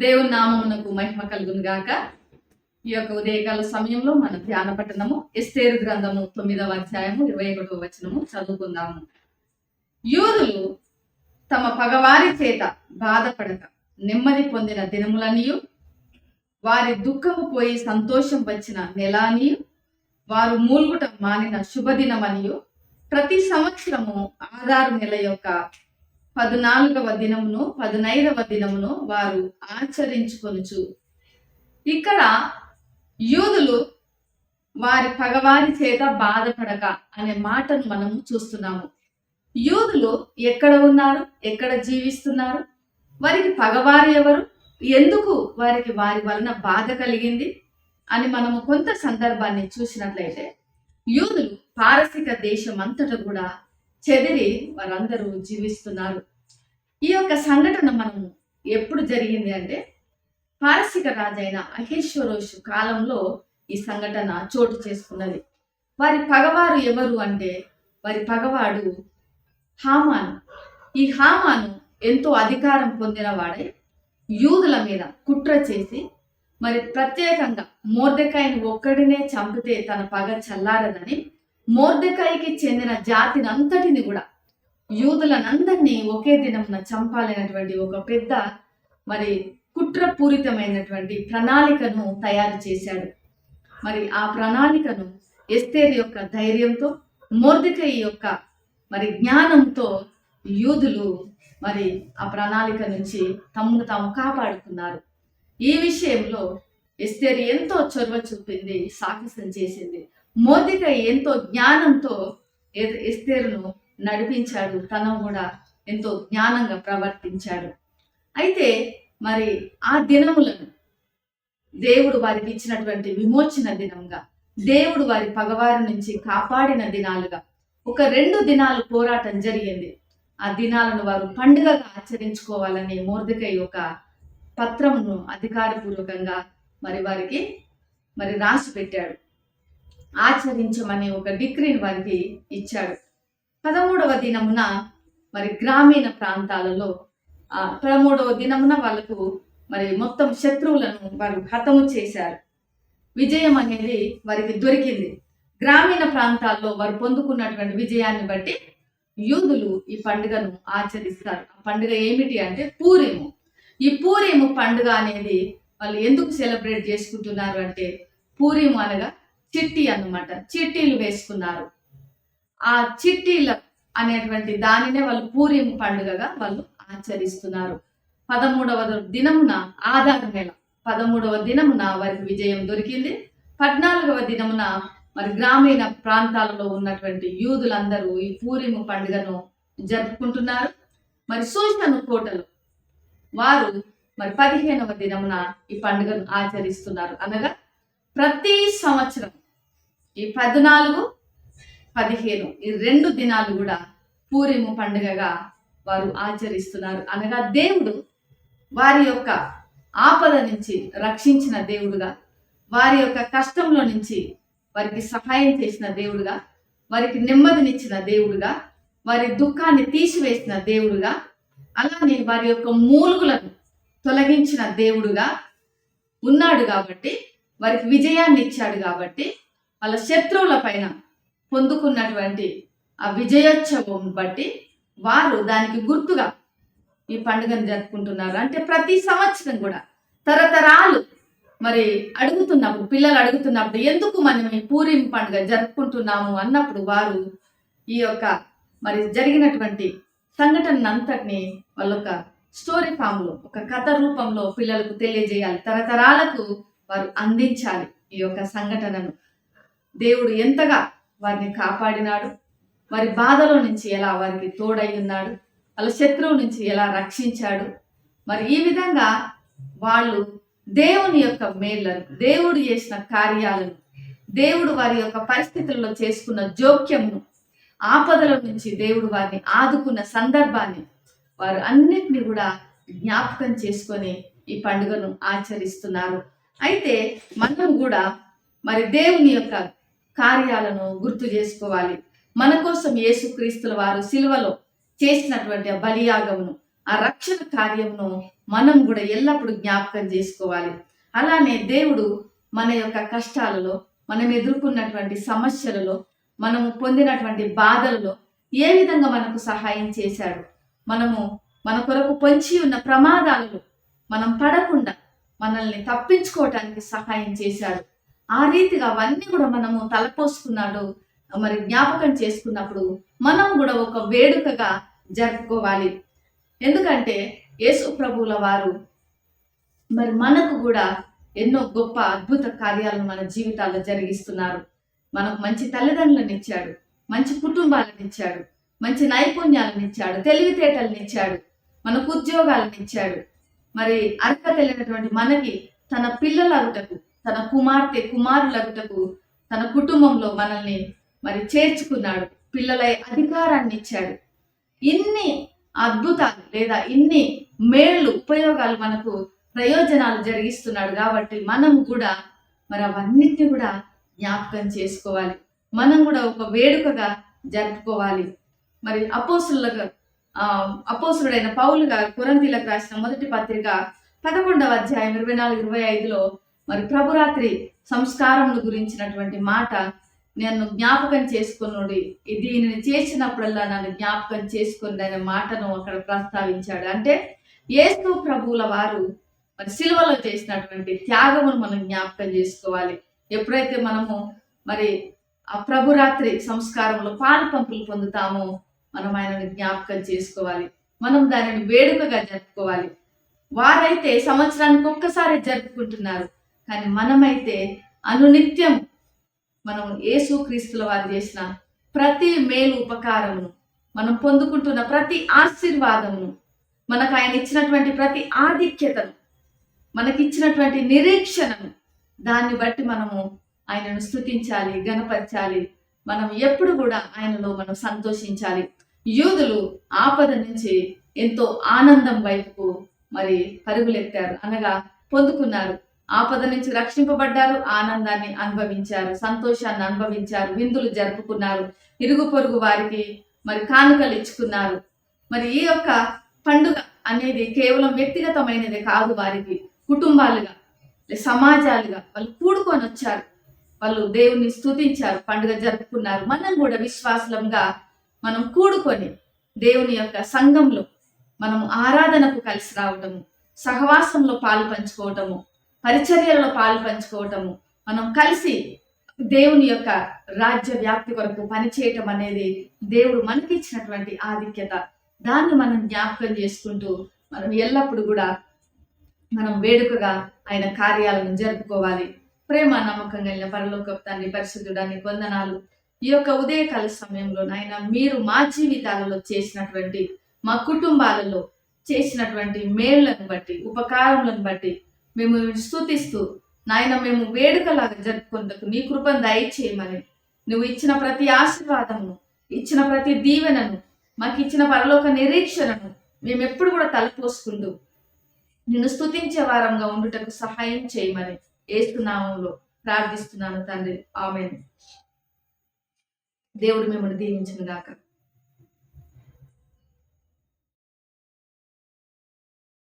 దేవుని నామమునకు మహిమ కలుగును గాక. ఈ యొక్క ఉదయకాల సమయంలో మన ధ్యాన పట్టణము ఎస్తేరు గ్రంథము తొమ్మిదవ అధ్యాయము ఇరవై ఒకటవ వచనము చదువుకుందాము. యూదులు తమ పగవారి చేత బాధపడక నెమ్మది పొందిన దినములనియు వారి దుఃఖము పోయి సంతోషం వచ్చిన నెలానియు వారు మూల్గుట మానిన శుభదినమనియు ప్రతి సంవత్సరము ఆధారు నెల యొక్క పద్నాలుగవ దినమును పదునైదవ దినమును వారు ఆచరించుకొనుచు. ఇక్కడ యూదులు వారి పగవారి చేత బాధపడక అనే మాటను మనము చూస్తున్నాము. యూదులు ఎక్కడ ఉన్నారు? ఎక్కడ జీవిస్తున్నారు? వారికి పగవారు ఎవరు? ఎందుకు వారికి వారి వలన బాధ కలిగింది? అని మనము కొంత సందర్భాన్ని చూసినట్లయితే యూదులు పారసిక దేశం అంతటా కూడా చెదిరి వారందరూ జీవిస్తున్నారు. ఈ యొక్క సంఘటన మనము ఎప్పుడు జరిగింది అంటే పారసిక రాజైన అహేశ్వరోషు కాలంలో ఈ సంఘటన చోటు చేసుకున్నది. వారి పగవారు ఎవరు అంటే వారి పగవాడు హామాను. ఈ హామాను ఎంతో అధికారం పొందిన వాడై యూదుల మీద కుట్ర చేసి మరి ప్రత్యేకంగా మోర్దకాయని ఒక్కడినే చంపితే తన పగ చల్లారదని మోర్దెకాయకి చెందిన జాతినంతటిని కూడా యూదులనందరినీ ఒకే దినమున చంపాలనేటువంటి ఒక పెద్ద మరి కుట్రపూరితమైనటువంటి ప్రణాళికను తయారు చేశాడు. మరి ఆ ప్రణాళికను ఎస్తేర్ యొక్క ధైర్యంతో మోర్దికై యొక్క మరి జ్ఞానంతో యూదులు మరి ఆ ప్రణాళిక నుంచి తమను తాము కాపాడుకున్నారు. ఈ విషయంలో ఎస్తేర్ ఎంతో చొరవ చూపింది సాహసం చేసింది. మోదిక ఎంతో జ్ఞానంతో ఎస్తేరును నడిపించాడు. తను కూడా ఎంతో జ్ఞానంగా ప్రవర్తించాడు. అయితే మరి ఆ దినములను దేవుడు వారికి ఇచ్చినటువంటి విమోచన దినంగా దేవుడు వారి పగవారి నుంచి కాపాడిన దినాలుగా ఒక రెండు దినాలు పోరాటం జరిగింది. ఆ దినాలను వారు పండుగగా ఆచరించుకోవాలని మోర్దికై ఒక పత్రమును అధికారపూర్వకంగా మరి వారికి మరి రాసి పెట్టాడు. ఆచరించమని ఒక డిగ్రీని వారికి ఇచ్చాడు. పదమూడవ దినమున మరి గ్రామీణ ప్రాంతాలలో పదమూడవ దినమున వాళ్ళకు మరి మొత్తం శత్రువులను వారు హతము చేశారు. విజయం అనేది వారికి దొరికింది. గ్రామీణ ప్రాంతాల్లో వారు పొందుకున్నటువంటి విజయాన్ని బట్టి యూదులు ఈ పండుగను ఆచరిస్తారు. ఆ పండుగ ఏమిటి అంటే పూరేము. ఈ పూరేము పండుగ అనేది వాళ్ళు ఎందుకు సెలబ్రేట్ చేసుకుంటున్నారు అంటే పూరేము అనగా చిట్టి అన్నమాట. చిట్టీలు వేసుకున్నారు. ఆ చిట్టీల అనేటువంటి దానినే వాళ్ళు పూరిం పండుగగా వాళ్ళు ఆచరిస్తున్నారు. పదమూడవ దినమున ఆధార నెల. పదమూడవ దినమున వారికి విజయం దొరికింది. పద్నాలుగవ దినమున మరి గ్రామీణ ప్రాంతాలలో ఉన్నటువంటి యూదులందరూ ఈ పూరిము పండుగను జరుపుకుంటున్నారు. మరి సూచన కోటలు వారు మరి పదిహేనవ దినమున ఈ పండుగను ఆచరిస్తున్నారు అనగా ప్రతి సంవత్సరం ఈ పద్నాలుగు పదిహేను ఈ రెండు దినాలు కూడా పూరిము పండుగగా వారు ఆచరిస్తున్నారు. అనగా దేవుడు వారి యొక్క ఆపద నుంచి రక్షించిన దేవుడుగా వారి యొక్క కష్టంలో నుంచి వారికి సహాయం చేసిన దేవుడుగా వారికి నెమ్మదినిచ్చిన దేవుడుగా వారి దుఃఖాన్ని తీసివేసిన దేవుడుగా అలానే వారి యొక్క మూలుగులను తొలగించిన దేవుడుగా ఉన్నాడు కాబట్టి వారికి విజయాన్ని ఇచ్చాడు కాబట్టి వాళ్ళ శత్రువుల పైన పొందుకున్నటువంటి ఆ విజయోత్సవం బట్టి వారు దానికి గుర్తుగా ఈ పండుగను జరుపుకుంటున్నారు. అంటే ప్రతి సంవత్సరం కూడా తరతరాలు మరి అడుగుతున్నప్పుడు పిల్లలు అడుగుతున్నప్పుడు ఎందుకు మనం ఈ పూరిం పండుగ జరుపుకుంటున్నాము అన్నప్పుడు వారు ఈ యొక్క మరి జరిగినటువంటి సంఘటన అంతటిని వాళ్ళ ఒక స్టోరీ ఫామ్లో ఒక కథ రూపంలో పిల్లలకు తెలియజేయాలి. తరతరాలకు వారు అందించాలి ఈ యొక్క సంఘటనను. దేవుడు ఎంతగా వారిని కాపాడినాడు? వారి బాధలో నుంచి ఎలా వారికి తోడై ఉన్నాడు? వాళ్ళ శత్రువు నుంచి ఎలా రక్షించాడు? మరి ఈ విధంగా వాళ్ళు దేవుని యొక్క మేళ్ళను దేవుడు చేసిన కార్యాలను దేవుడు వారి యొక్క పరిస్థితుల్లో చేసుకున్న జోక్యంను ఆపదల నుంచి దేవుడు వారిని ఆదుకున్న సందర్భాన్ని వారు అన్నిటిని కూడా జ్ఞాపకం చేసుకొని ఈ పండుగను ఆచరిస్తున్నారు. అయితే మనం కూడా మరి దేవుని యొక్క కార్యాలను గుర్తు చేసుకోవాలి. మన కోసం యేసుక్రీస్తుల వారు సిల్వలో చేసినటువంటి ఆ బలియాగమును ఆ రక్షణ కార్యమును మనం కూడా ఎల్లప్పుడూ జ్ఞాపకం చేసుకోవాలి. అలానే దేవుడు మన యొక్క కష్టాలలో మనం ఎదుర్కొన్నటువంటి సమస్యలలో మనము పొందినటువంటి బాధలలో ఏ విధంగా మనకు సహాయం చేశాడు. మనము మన కొరకు పొంచి ఉన్న ప్రమాదాలలో మనం పడకుండా మనల్ని తప్పించుకోవటానికి సహాయం చేశాడు. ఆ రీతిగా అవన్నీ కూడా మనము తలపోసుకున్నాడు మరి జ్ఞాపకం చేసుకున్నప్పుడు మనం కూడా ఒక వేడుకగా జరుపుకోవాలి. ఎందుకంటే యేసు ప్రభువుల వారు మరి మనకు కూడా ఎన్నో గొప్ప అద్భుత కార్యాలను మన జీవితాల్లో జరిగిస్తున్నారు. మనకు మంచి తల్లిదండ్రులను ఇచ్చాడు మంచి కుటుంబాలను ఇచ్చాడు మంచి నైపుణ్యాలను ఇచ్చాడు తెలివితేటలను ఇచ్చాడు మనకు ఉద్యోగాలను ఇచ్చాడు. మరి అర్హత లేనటువంటి మనకి తన పిల్లలగుటకు తన కుమార్తె కుమారులకు తన కుటుంబంలో మనల్ని మరి చేర్చుకున్నాడు. పిల్లల అధికారాన్ని ఇచ్చాడు ఇన్ని అద్భుతాలు లేదా ఇన్ని మేళ్ళు ఉపయోగాలు మనకు ప్రయోజనాలు జరిగిస్తున్నాడు కాబట్టి మనం కూడా మరి అవన్నిటిని కూడా జ్ఞాపకం చేసుకోవాలి. మనం కూడా ఒక వేడుకగా జరుపుకోవాలి. మరి అపోసులకు అపోసుడైన అపోసులుడైన పౌలు గారు రాసిన మొదటి పత్రిక పదకొండవ అధ్యాయం ఇరవై నాలుగు ఇరవై ఐదులో మరి ప్రభురాత్రి సంస్కారమును గురించినటువంటి మాట నేను జ్ఞాపకం చేసుకున్నాడు దీనిని చేసినప్పుడల్లా నన్ను జ్ఞాపకం చేసుకుని అనే మాటను అక్కడ ప్రస్తావించాడు. అంటే ఏసు ప్రభువుల వారు మరి సిలువలో చేసినటువంటి త్యాగమును మనం జ్ఞాపకం చేసుకోవాలి. ఎప్పుడైతే మనము మరి ఆ ప్రభురాత్రి సంస్కారంలో పాలు పంపులు పొందుతామో మనం ఆయనను జ్ఞాపకం చేసుకోవాలి. మనం దానిని వేడుకగా జరుపుకోవాలి. వారైతే సంవత్సరానికి ఒక్కసారి జరుపుకుంటున్నారు. కానీ మనమైతే అనునిత్యం మనం యేసు క్రీస్తుల వారు చేసిన ప్రతి మేలు ఉపకారమును మనం పొందుకుంటున్న ప్రతి ఆశీర్వాదమును మనకు ఆయన ఇచ్చినటువంటి ప్రతి ఆధిక్యతను మనకిచ్చినటువంటి నిరీక్షణను దాన్ని బట్టి మనము ఆయనను స్థుతించాలి గణపరచాలి మనం ఎప్పుడు కూడా ఆయనలో మనం సంతోషించాలి. యూదులు ఆపద నుంచి ఎంతో ఆనందం వైపుకు మరి పరుగులెత్తారు అనగా పొందుకున్నారు. ఆపద నుంచి రక్షింపబడ్డారు ఆనందాన్ని అనుభవించారు సంతోషాన్ని అనుభవించారు విందులు జరుపుకున్నారు ఇరుగు పొరుగు వారికి మరి కానుకలు ఇచ్చుకున్నారు. మరి ఈ యొక్క పండుగ అనేది కేవలం వ్యక్తిగతమైనది కాదు వారికి కుటుంబాలుగా సమాజాలుగా వాళ్ళు కూడుకొని వచ్చారు. వాళ్ళు దేవుని స్తుతించారు పండుగ జరుపుకున్నారు. మనం కూడా విశ్వాసంగా మనం కూడుకొని దేవుని యొక్క సంఘంలో మనం ఆరాధనకు కలిసి రావటము సహవాసంలో పాలు పంచుకోవటము పరిచర్యలలో పాలు పంచుకోవటము. మనం కలిసి దేవుని యొక్క రాజ్య వ్యాప్తి కొరకు పనిచేయటం అనేది దేవుడు మనకి ఇచ్చినటువంటి ఆధిక్యత. దాన్ని మనం జ్ఞాపకం చేసుకుంటూ మనం ఎల్లప్పుడూ కూడా మనం వేడుకగా ఆయన కార్యాలను జరుపుకోవాలి. ప్రేమ నమ్మకం కలిగిన పరలోక తండ్రి పరిశుద్ధుడాన్ని వందనాలు. ఈ యొక్క ఉదయకాల సమయంలో నాయన మీరు మా జీవితాలలో చేసినటువంటి మా కుటుంబాలలో చేసినటువంటి మేళ్ళను బట్టి ఉపకారములను బట్టి మేము స్థుతిస్తూ నాయన మేము వేడుకలాగా జరుపుకుంటకు నీ కృపను దయచేయమని. నువ్వు ఇచ్చిన ప్రతి ఆశీర్వాదమును ఇచ్చిన ప్రతి దీవెనను మాకు ఇచ్చిన పరలోక నిరీక్షణను మేము ఎప్పుడు కూడా తలపోసుకుంటూ నిన్ను స్తుతించే వారంగా ఉండుటకు సహాయం చేయమని ఏస్తున్నామంలో ప్రార్థిస్తున్నాను తండ్రి. ఆమె దేవుడు మిమ్మల్ని దీవించిన గాక.